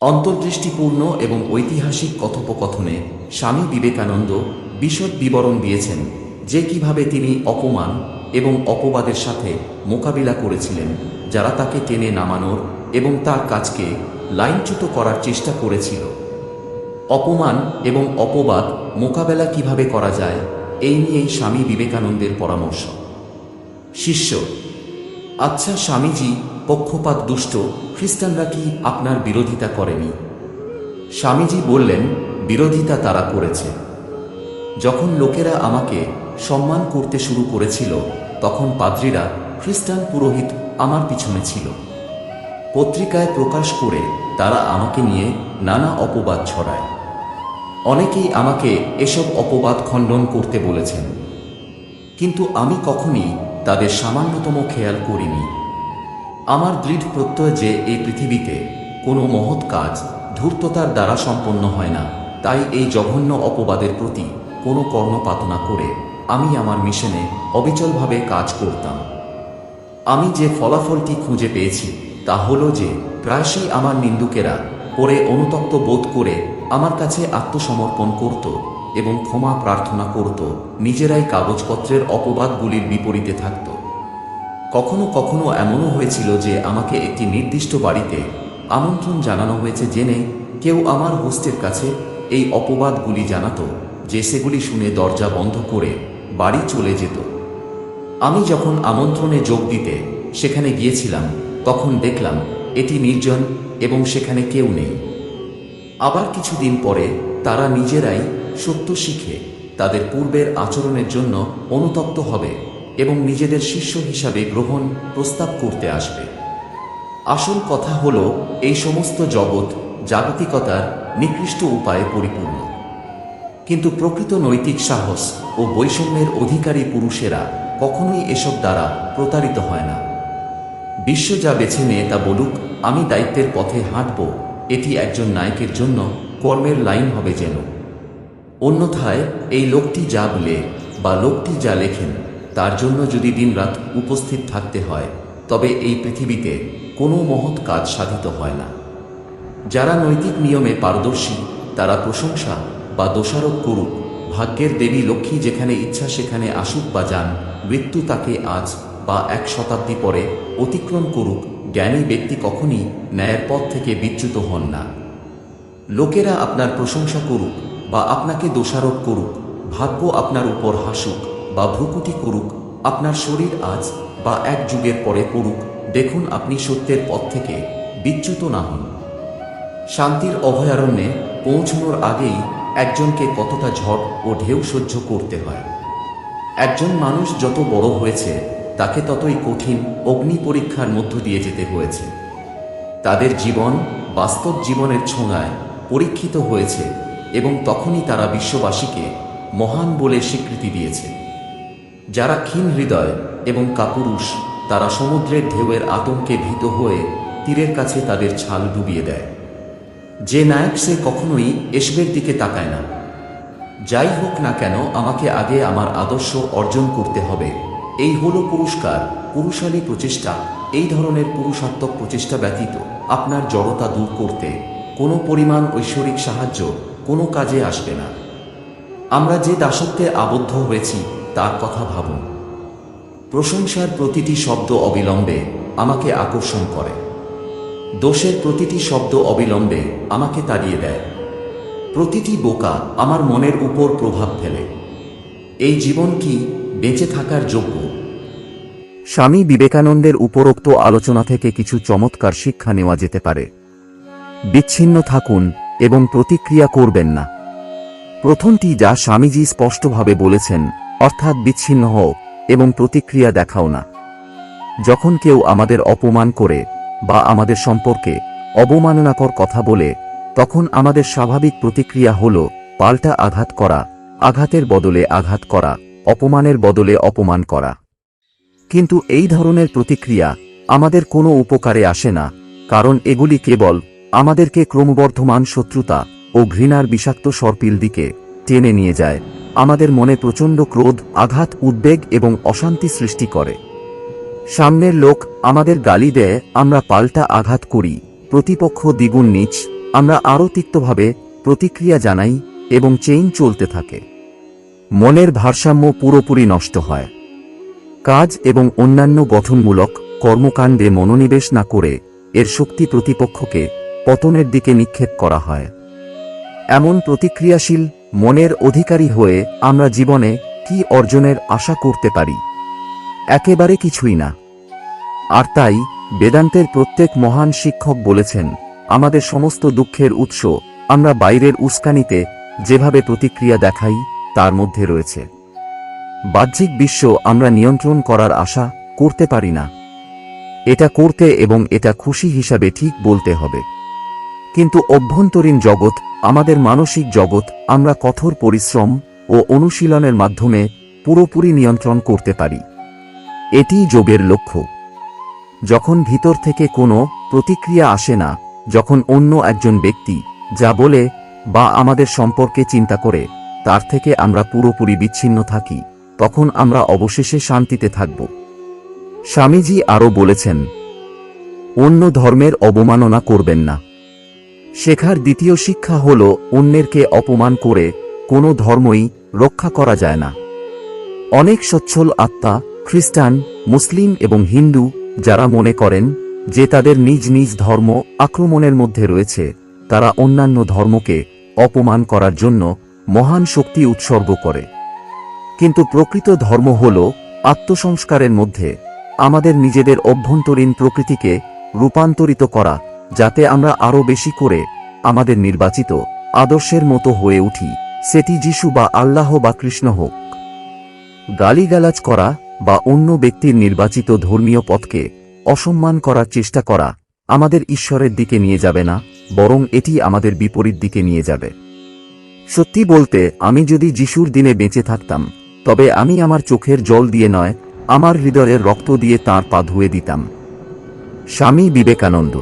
অন্তর্দৃষ্টিপূর্ণ এবং ঐতিহাসিক কথোপকথনে স্বামী বিবেকানন্দ বিশদ বিবরণ দিয়েছেন যে কীভাবে তিনি অপমান এবং অপবাদের সাথে মোকাবিলা করেছিলেন, যারা তাকে টেনে নামানোর এবং তার কাজকে লাইনচ্যুত করার চেষ্টা করেছিল। অপমান এবং অপবাদ মোকাবেলা কীভাবে করা যায়, এই নিয়েই স্বামী বিবেকানন্দের পরামর্শ। শিষ্য আচ্ছা স্বামীজি পক্ষপাত দুষ্ট, খ্রিস্টানরা কি আপনার বিরোধিতা করেনি? স্বামীজি বললেন, বিরোধিতা তারা করেছে। যখন লোকেরা আমাকে সম্মান করতে শুরু করেছিল, তখন পাদ্রীরা খ্রিস্টান পুরোহিত আমার পিছনে ছিল। পত্রিকায় প্রকাশ করে তারা আমাকে নিয়ে নানা অপবাদ ছড়ায়। অনেকেই আমাকে এসব অপবাদ খণ্ডন করতে বলেছেন। কিন্তু আমি কখনই তাদের সামান্যতম খেয়াল করিনি। আমার দৃঢ় প্রত্যয় যে এই পৃথিবীতে কোনো মহৎ কাজ ধূর্ততার দ্বারা সম্পন্ন হয় না, তাই এই জঘন্য অপবাদের প্রতি কোনো কর্ণপাত না করে আমি আমার মিশনে অবিচলভাবে কাজ করতাম। আমি যে ফলাফলটি খুঁজে পেয়েছি, তা হলো যে প্রায়শই আমার নিন্দুকেরা পরে অনুতপ্ত বোধ করে আমার কাছে আত্মসমর্পণ করত এবং ক্ষমা প্রার্থনা করত, নিজেরাই কাগজপত্রের অপবাদগুলির বিপরীতে থাকত। কখনো কখনো এমনও হয়েছিল যে আমাকে একটি নির্দিষ্ট বাড়িতে আমন্ত্রণ জানানো হয়েছে জেনে কেউ আমার হোস্টের কাছে এই অপবাদগুলি জানাতো, যে সেগুলি শুনে দরজা বন্ধ করে বাড়ি চলে যেত। আমি যখন আমন্ত্রণে যোগ দিতে সেখানে গিয়েছিলাম, তখন দেখলাম এটি নির্জন এবং সেখানে কেউ নেই। আবার কিছুদিন পরে তারা নিজেরাই সত্য শিখে তাদের পূর্বের আচরণের জন্য অনুতপ্ত হবে। এবং নিজেদের শিষ্য হিসাবে গ্রহণ প্রস্তাব করতে আসবে। আসল কথা হল, এই সমস্ত জগৎ জাগতিকতার নিকৃষ্ট উপায়ে পরিপূর্ণ। কিন্তু প্রকৃত নৈতিক সাহস ও বৈষম্যের অধিকারী পুরুষেরা কখনোই এসব দ্বারা প্রতারিত হয় না। বিশ্ব যা বেছে নেয় তা বলুক, আমি দায়িত্বের পথে হাঁটব, এটি একজন নায়কের জন্য কর্মের লাইন হবে যেন। অন্যথায়, এই লোকটি যা বলে বা লোকটি যা লেখেন তার জন্য যদি দিনরাত উপস্থিত থাকতে হয়, তবে এই পৃথিবীতে কোনো মহৎ কাজ সাধিত হয় না। যারা নৈতিক নিয়মে পারদর্শী, তারা প্রশংসা বা দোষারোপ করুক, ভাগ্যের দেবী লক্ষ্মী যেখানে ইচ্ছা সেখানে আসুক বা যান, মৃত্যু তাকে আজ বা এক শতাব্দী পরে অতিক্রম করুক, জ্ঞানী ব্যক্তি কখনই ন্যায়ের পথ থেকে বিচ্যুত হন না। লোকেরা আপনার প্রশংসা করুক বা আপনাকে দোষারোপ করুক, ভাগ্য আপনার উপর হাসুক। বা ভ্রুকুটি করুক, আপনার শরীর আজ বা এক যুগের পরে করুক, দেখুন আপনি সত্যের পথ থেকে বিচ্যুত না হন শান্তির অভয়ারণ্যে পৌঁছানোর আগেই একজনকে কতটা ঝড় ও ঢেউ সহ্য করতে হয়। একজন মানুষ যত বড় হয়েছে, তাকে ততই কঠিন অগ্নি পরীক্ষার মধ্য দিয়ে যেতে হয়েছে। তাদের জীবন বাস্তব জীবনের ছোঁয়ায় পরীক্ষিত হয়েছে এবং তখনই তারা বিশ্ববাসীকে মহান বলে স্বীকৃতি দিয়েছে। যারা ক্ষীণ হৃদয় এবং কাপুরুষ, তারা সমুদ্রের ঢেউয়ের আতঙ্কে ভীত হয়ে তীরের কাছে তাদের ছাল ডুবিয়ে দেয়। যে নায়ক সে কখনোই এসবের দিকে তাকায় না। যাই হোক না কেন, আমাকে আগে আমার আদর্শ অর্জন করতে হবে। এই হলো পুরস্কার, পুরুষালী প্রচেষ্টা। এই ধরনের পুরুষাত্মক প্রচেষ্টা ব্যতীত আপনার জড়তা দূর করতে কোনো পরিমাণ ঐশ্বরিক সাহায্য কোনো কাজে আসবে না। আমরা যে দাসত্বে আবদ্ধ হয়েছি তার কথা ভাবুন প্রশংসার প্রতিটি শব্দ অবিলম্বে আমাকে আকর্ষণ করে। দোষের প্রতিটি শব্দ অবিলম্বে আমাকে তাড়িয়ে দেয়। প্রতিটি বোকা আমার মনের উপর প্রভাব ফেলে। এই জীবন কি বেঁচে থাকার যোগ্য? স্বামী বিবেকানন্দের উপরোক্ত আলোচনা থেকে কিছু চমৎকার শিক্ষা নেওয়া যেতে পারে। বিচ্ছিন্ন থাকুন এবং প্রতিক্রিয়া করবেন না। প্রথমটি যা স্বামীজি স্পষ্টভাবে বলেছেন অর্থাৎ বিচ্ছিন্ন হও এবং প্রতিক্রিয়া দেখাও না। যখন কেউ আমাদের অপমান করে বা আমাদের সম্পর্কে অবমাননাকর কথা বলে, তখন আমাদের স্বাভাবিক প্রতিক্রিয়া হল পাল্টা আঘাত করা, আঘাতের বদলে আঘাত করা, অপমানের বদলে অপমান করা। কিন্তু এই ধরনের প্রতিক্রিয়া আমাদের কোনো উপকারে আসে না, কারণ এগুলি কেবল আমাদেরকে ক্রমবর্ধমান শত্রুতা ও ঘৃণার বিষাক্ত সর্পিল দিকে টেনে নিয়ে যায়। আমাদের মনে প্রচণ্ড ক্রোধ, আঘাত, উদ্বেগ এবং অশান্তি সৃষ্টি করে। সামনের লোক আমাদের গালি দেয়, আমরা পাল্টা আঘাত করি, প্রতিপক্ষ দ্বিগুণ নিচ, আমরা আরও তিক্তভাবে প্রতিক্রিয়া জানাই এবং চেইন চলতে থাকে। মনের ভারসাম্য পুরোপুরি নষ্ট হয়। কাজ এবং অন্যান্য গঠনমূলক কর্মকাণ্ডে মনোনিবেশ না করে এর শক্তি প্রতিপক্ষকে পতনের দিকে নিক্ষেপ করা হয়। এমন প্রতিক্রিয়াশীল মনের অধিকারী হয়ে আমরা জীবনে কি অর্জনের আশা করতে পারি? একেবারে কিছুই না। আর তাই বেদান্তের প্রত্যেক মহান শিক্ষক বলেছেন, আমাদের সমস্ত দুঃখের উৎস আমরা বাইরের উস্কানিতে যেভাবে প্রতিক্রিয়া দেখাই, তার মধ্যে রয়েছে। বাহ্যিক বিশ্ব আমরা নিয়ন্ত্রণ করার আশা করতে পারি না। এটা করতে এবং এটা খুশি হিসাবে ঠিক বলতে হবে। কিন্তু অভ্যন্তরীণ জগৎ, আমাদের মানসিক জগৎ, আমরা কঠোর পরিশ্রম ও অনুশীলনের মাধ্যমে পুরোপুরি নিয়ন্ত্রণ করতে পারি। এটিই যোগের লক্ষ্য। যখন ভিতর থেকে কোনো প্রতিক্রিয়া আসে না, যখন অন্য একজন ব্যক্তি যা বলে বা আমাদের সম্পর্কে চিন্তা করে, তার থেকে আমরা পুরোপুরি বিচ্ছিন্ন থাকি, তখন আমরা অবশেষে শান্তিতে থাকব। স্বামীজি আরও বলেছেন, অন্য ধর্মের অবমাননা করবেন না। শেখার দ্বিতীয় শিক্ষা হল অন্যেরকে অপমান করে কোনো ধর্মই রক্ষা করা যায় না। অনেক সচ্ছল আত্মা, খ্রিস্টান, মুসলিম এবং হিন্দু, যারা মনে করেন যে তাদের নিজ নিজ ধর্ম আক্রমণের মধ্যে রয়েছে, তারা অন্যান্য ধর্মকে অপমান করার জন্য মহান শক্তি উৎসর্গ করে। কিন্তু প্রকৃত ধর্ম হল আত্মসংস্কারের মধ্যে। আমাদের নিজেদের অভ্যন্তরীণ প্রকৃতিকে রূপান্তরিত করা যাতে আমরা আরও বেশি করে আমাদের নির্বাচিত আদর্শের মতো হয়ে উঠি, সেটি যিশু বা আল্লাহ বা কৃষ্ণ হোক। গালিগালাজ করা বা অন্য ব্যক্তির নির্বাচিত ধর্মীয় পথকে অসম্মান করার চেষ্টা করা আমাদের ঈশ্বরের দিকে নিয়ে যাবে না, বরং এটি আমাদের বিপরীত দিকে নিয়ে যাবে। সত্যি বলতে, আমি যদি যিশুর দিনে বেঁচে থাকতাম, তবে আমি আমার চোখের জল দিয়ে নয়, আমার হৃদয়ের রক্ত দিয়ে তাঁর পা ধুয়ে দিতাম। স্বামী বিবেকানন্দ